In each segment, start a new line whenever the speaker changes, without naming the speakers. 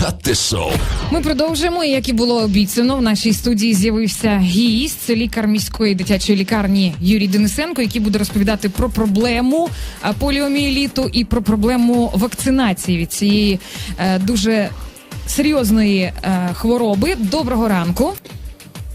Та ти шо?
Ми продовжуємо. І, Як і було обіцяно, в нашій студії з'явився гість. Це лікар міської дитячої лікарні Юрій Денисенко, який буде розповідати про проблему поліомієліту і про проблему вакцинації від цієї е, дуже серйозної е, хвороби. Доброго ранку.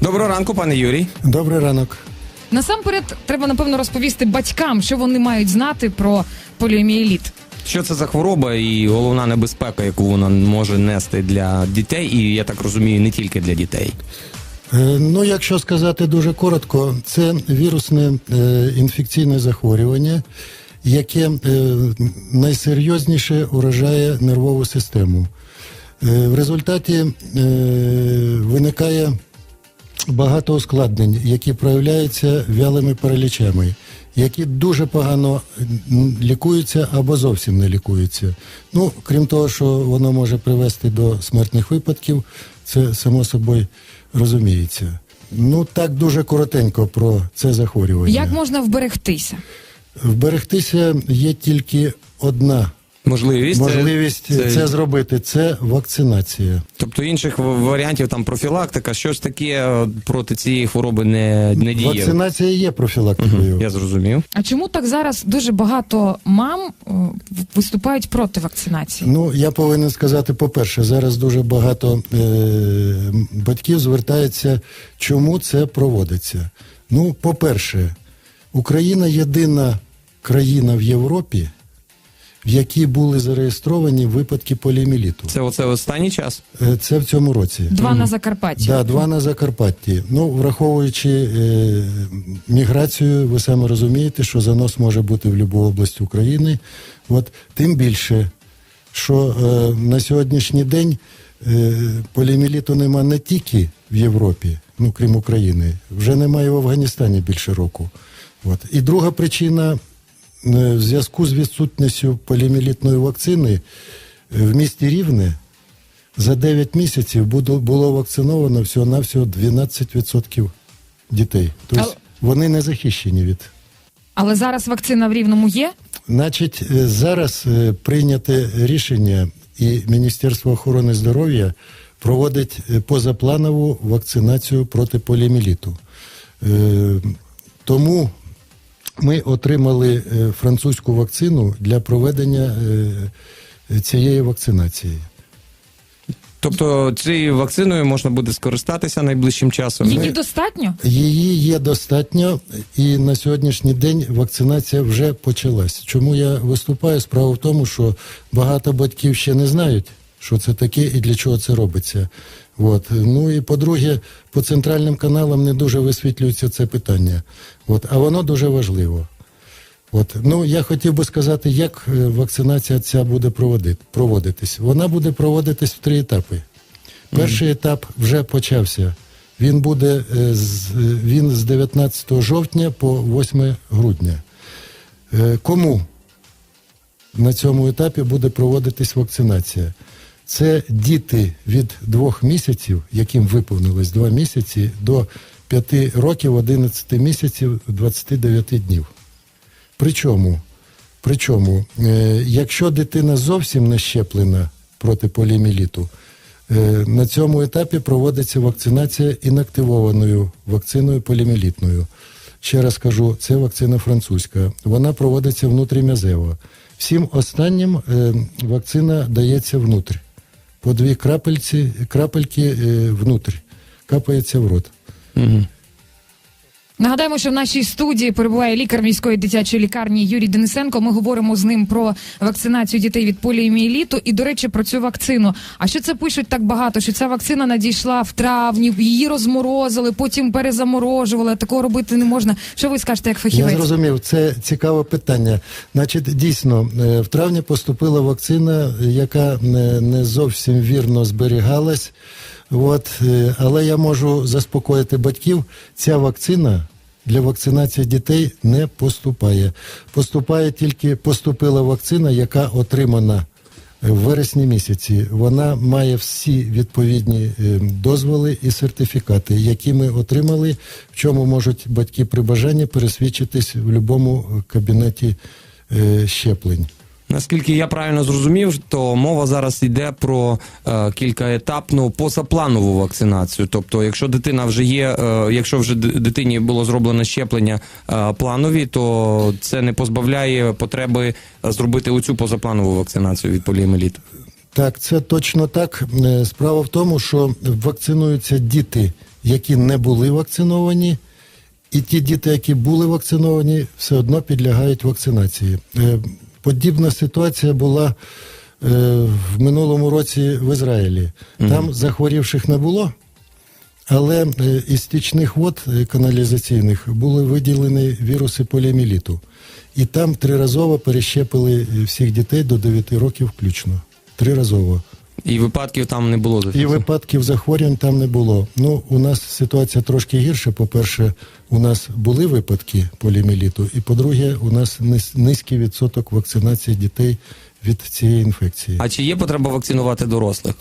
Доброго ранку, пане Юрій.
Добрий ранок.
Насамперед, треба напевно розповісти батькам, що вони мають знати про поліомієліт.
Що це за хвороба і головна небезпека, яку вона може нести для дітей, і я так розумію, не тільки для дітей.
Е, Ну, якщо сказати дуже коротко, це вірусне е, інфекційне захворювання, яке е, найсерйозніше уражає нервову систему. В результаті виникає багато ускладнень, які проявляються вялими паралічами, які дуже погано лікуються або зовсім не лікуються. Ну, крім того, що воно може привести до смертних випадків, це само собою розуміється. Ну так дуже коротенько про це захворювання.
Як можна вберегтися?
Вберегтися є тільки одна
Можливість,
можливість це, зробити це вакцинація.
тобто інших варіантів там профілактика, що ж таке е, проти цієї хвороби не, не діє.
Вакцинація є профілактикою.
Я зрозумів.
А чому так зараз дуже багато мам е, виступають проти вакцинації?
Ну, я повинен сказати, по-перше, зараз дуже багато е- батьків звертаються, чому це проводиться. Ну, по-перше, Україна єдина країна в Європі, в якій були зареєстровані випадки поліоміеліту.
Це оце останній час.
Е, Це в цьому році.
Два на Закарпатті.
Да, два на Закарпатті. Ну, враховуючи е, міграцію, ви саме розумієте, що занос може бути в будь-яку область України. От тим більше, що е, на сьогоднішній день е, поліоміеліту нема не тільки в Європі, ну крім України, вже немає в Афганістані більше року. От. І друга причина в зв'язку з відсутністю поліоміелітної вакцини е, в місті Рівне за 9 місяців було, вакциновано всього-навсього 12% дітей. Тобто
Але-
вони не захищені від.
Але зараз вакцина в рівному є.
Значить, е, зараз е, прийняте рішення, і Міністерство охорони здоров'я проводить е, позапланову вакцинацію проти поліоміеліту. Е, Тому ми отримали е, французьку вакцину для проведення е, цієї вакцинації.
Тобто цією вакциною можна буде скористатися найближчим часом.
Її достатньо.
Її є достатньо, і на сьогоднішній день вакцинація вже почалась. Чому я виступаю? Справа в тому, що багато батьків ще не знають, що це таке і для чого це робиться. От. Ну і по-друге, по центральним каналам не дуже висвітлюється це питання. От. А воно дуже важливо. От. Ну, я хотів би сказати, як е, вакцинація ця буде проводити, проводитись. Вона буде проводитись в три етапи. Перший етап вже почався. Він буде е, з, е, він з 19 жовтня по 8 грудня. Кому на цьому етапі буде проводитись вакцинація? Це діти від двох місяців, яким виповнилось два місяці, до 5 років 11 місяців 29 днів. Причому, причому е, якщо дитина зовсім не щеплена проти поліоміеліту, е, на цьому етапі проводиться вакцинація інактивованою вакциною поліоміелітною. Ще раз кажу, це вакцина французька. Вона проводиться внутрім'язево. Всім останнім е, вакцина дається внутрь. По дві крапельці, крапельки е, внутрь. Капається в рот.
Угу.
Нагадаємо, що в нашій студії перебуває лікар міської дитячої лікарні Юрій Денисенко. Ми говоримо з ним про вакцинацію дітей від поліомієліту і, до речі, про цю вакцину. А що це пишуть так багато? Що ця вакцина надійшла в травні, її розморозили, потім перезаморожували. Такого робити не можна. Що ви скажете як
Я зрозумів, це цікаве питання. Значить, дійсно, е, в травні поступила вакцина, яка не, не зовсім вірно зберігалась. От, е, але я можу заспокоїти батьків. Ця вакцина для вакцинації дітей не поступає. Поступає тільки поступила вакцина, яка отримана в вересні місяці. Вона має всі відповідні е, дозволи і сертифікати, які ми отримали, в чому можуть батьки при бажанні пересвідчитись в будь-якому кабінеті е, щеплень.
Наскільки я правильно зрозумів, то мова зараз йде про е, кількаетапну позапланову вакцинацію. Тобто, якщо дитина вже є, е, якщо вже дитині було зроблено щеплення е, планові, то це не позбавляє потреби е, зробити оцю позапланову вакцинацію від поліоміеліту.
Так, це точно так. Е, Справа в тому, що вакцинуються діти, які не були вакциновані, і ті діти, які були вакциновані, все одно підлягають вакцинації. Подібна ситуація була е, в минулому році в Ізраїлі. Там захворівших не було. Але е, із стічних вод е, каналізаційних були виділені віруси поліоміеліту. І там триразово перещепили е, всіх дітей до 9 років включно. Триразово.
І випадків там не було
І випадків захворювань там не було. Ну, у нас ситуація трошки гірша. По-перше, у нас були випадки поліоміеліту, і по-друге, у нас низ- низький відсоток вакцинації дітей від цієї інфекції.
А чи є потреба вакцинувати дорослих?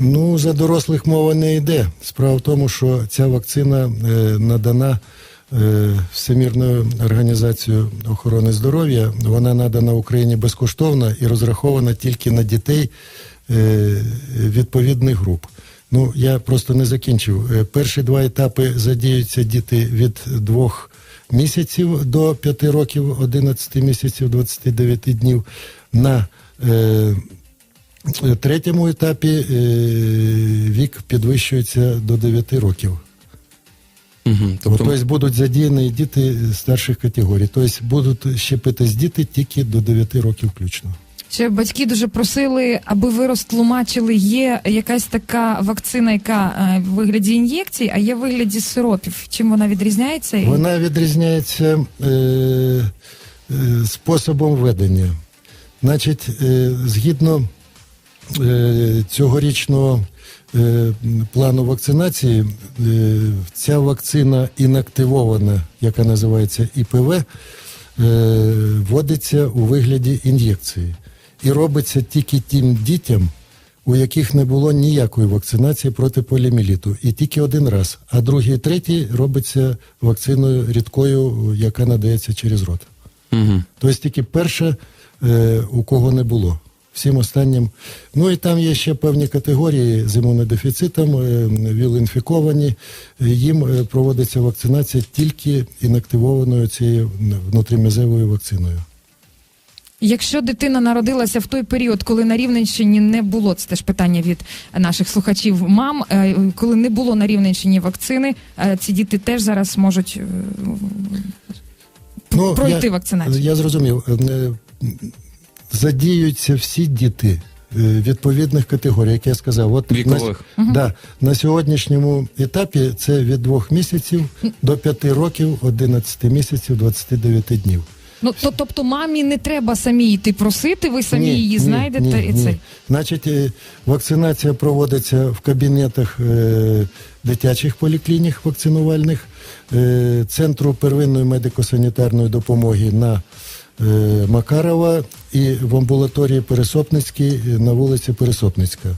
Ну, за дорослих мова не йде. Справа в тому, що ця вакцина е, надана е, Всемірною організацією охорони здоров'я. Вона надана Україні безкоштовно і розрахована тільки на дітей відповідних груп. Ну, я просто не закінчив. Е, Перші два етапи задіються діти від двох місяців до 5 років, 11 місяців, 29 днів. На е, Е, третьому етапі е, вік підвищується до 9 років.
Угу.
Тобто,
Тобто,
будуть задіяні діти старших категорій. Тобто будуть щепитись діти тільки до 9 років включно.
Ще батьки дуже просили, аби ви розтлумачили, є якась така вакцина, яка е, в вигляді ін'єкцій, а є в вигляді сиропів. Чим вона відрізняється?
Вона відрізняється е, е, способом ведення. Значить, е, згідно е, цьогорічного е, плану вакцинації, е, ця вакцина інактивована, яка називається ІПВ, е, вводиться у вигляді ін'єкції. І робиться тільки тим дітям, у яких не було ніякої вакцинації проти поліоміеліту. І тільки один раз. А другий і третій робиться вакциною рідкою, яка надається через рот.
угу.
Тобто тільки перша, е, у кого не було. Всім останнім. Ну і там є ще певні категорії з імунодефіцитом, е, віл-інфіковані. Їм е, проводиться вакцинація тільки інактивованою цією внутрімезевою вакциною.
Якщо дитина народилася в той період, коли на Рівненщині не було, це теж питання від наших слухачів мам, е, коли не було на Рівненщині вакцини, е, ці діти теж зараз можуть е, пройти
я,
вакцинацію.
Я зрозумів. Задіються всі діти відповідних категорій, як я сказав. От
Вікових.
На, да, на сьогоднішньому етапі це від двох місяців до 5 років, 11 місяців, 29 днів.
Ну то тобто мамі не треба самі йти просити, ви самі її знайдете і це.
Значить, е, вакцинація проводиться в кабінетах е, дитячих поліклінік вакцинувальних, е, центру первинної медико-санітарної допомоги на е, Макарова і в амбулаторії Пересопницькій на вулиці Пересопницька.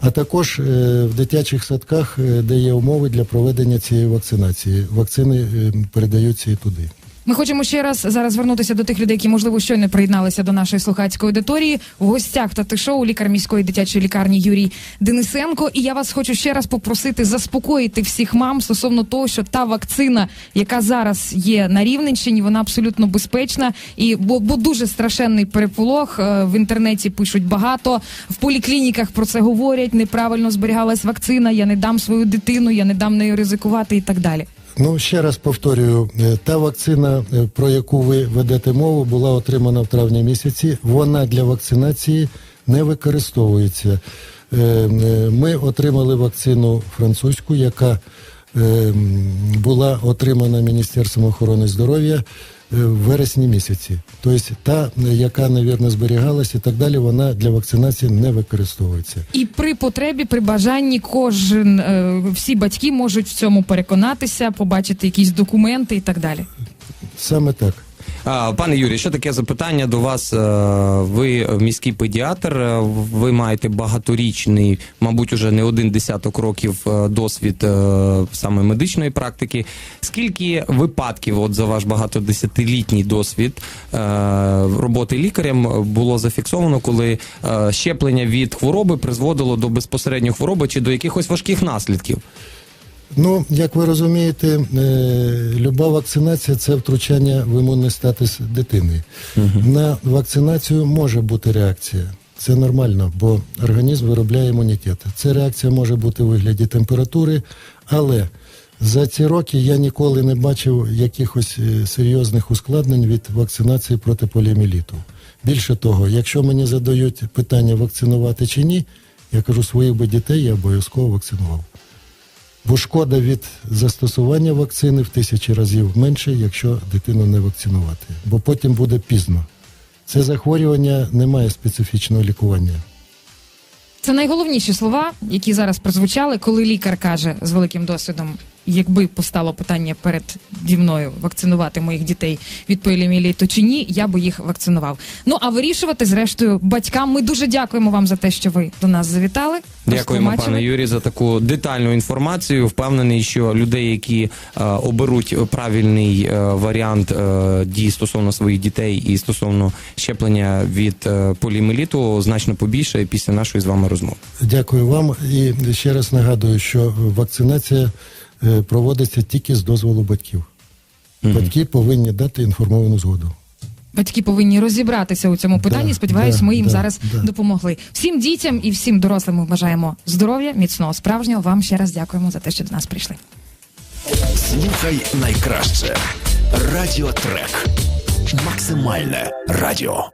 А також в дитячих садках, де є умови для проведення цієї вакцинації. Вакцини передаються і туди.
Ми хочемо ще раз зараз звернутися до тих людей, які можливо щойно приєдналися до нашої слухацької аудиторії. В гостях та шоу лікар міської дитячої лікарні Юрій Денисенко. І я вас хочу ще раз попросити заспокоїти всіх мам стосовно того, що та вакцина, яка зараз є на Рівненщині, вона абсолютно безпечна. І бо, бо дуже страшенний переполох е, в інтернеті пишуть багато. В поліклініках про це говорять. Неправильно зберігалась вакцина. Я не дам свою дитину, я не дам нею ризикувати і так далі.
Ну, ще раз повторюю, е, та вакцина, е, про яку ви ведете мову, була отримана в травні місяці. Вона для вакцинації не використовується. Е, Ми отримали вакцину французьку, яка була отримана Міністерством охорони здоров'я в вересні місяці. Тобто та, е, яка, навірно, зберігалася і так далі, вона для вакцинації не використовується.
І при потребі, при бажанні, кожен е, всі батьки можуть в цьому переконатися, побачити якісь документи і так далі.
Саме так.
Пане Юрій, ще таке запитання до вас. Е, Ви міський педіатр, е, ви маєте багаторічний, мабуть, уже не один десяток років е, досвід саме медичної практики. Скільки випадків, от за ваш багатодесятилітній досвід роботи лікарем, було зафіксовано, коли щеплення від хвороби призводило до безпосередньо хвороби чи до якихось важких наслідків?
Ну, як ви розумієте, е, люба вакцинація це втручання в імунний статус дитини. На вакцинацію може бути реакція. Це нормально, бо організм виробляє імунітет. Ця реакція може бути у вигляді температури, але за ці роки я ніколи не бачив якихось е, серйозних ускладнень від вакцинації проти поліоміеліту. Більше того, якщо мені задають питання вакцинувати чи ні, я кажу, своїх би дітей я обов'язково вакцинував. Бо шкода від застосування вакцини в тисячі разів менше, якщо дитину не вакцинувати. Бо потім буде пізно. Це захворювання не має специфічного лікування.
Це найголовніші слова, які зараз прозвучали, коли лікар каже з великим досвідом, якби постало питання перед мною вакцинувати моїх дітей від поліоміеліту чи ні, я би їх вакцинував. Ну а вирішувати, зрештою, батькам. Ми дуже дякуємо вам за те, що ви до нас завітали.
Дякуємо, пане Юрій, за таку детальну інформацію. Впевнений, що людей, які е, оберуть правильний е, варіант е, дій стосовно своїх дітей і стосовно щеплення від е, поліоміеліту, значно побільше після нашої з вами розмови.
Дякую вам і ще раз нагадую, що вакцинація проводиться тільки з дозволу батьків. Батьки повинні дати інформовану згоду.
Батьки повинні розібратися у цьому питанні.
Да,
Сподіваюсь,
да,
ми їм
да,
зараз
да.
допомогли. Всім дітям і всім дорослим ми бажаємо здоров'я, міцного справжнього. Вам ще раз дякуємо за те, що до нас прийшли.
Слухай найкраще. Радіотрек. Максимальне радіо.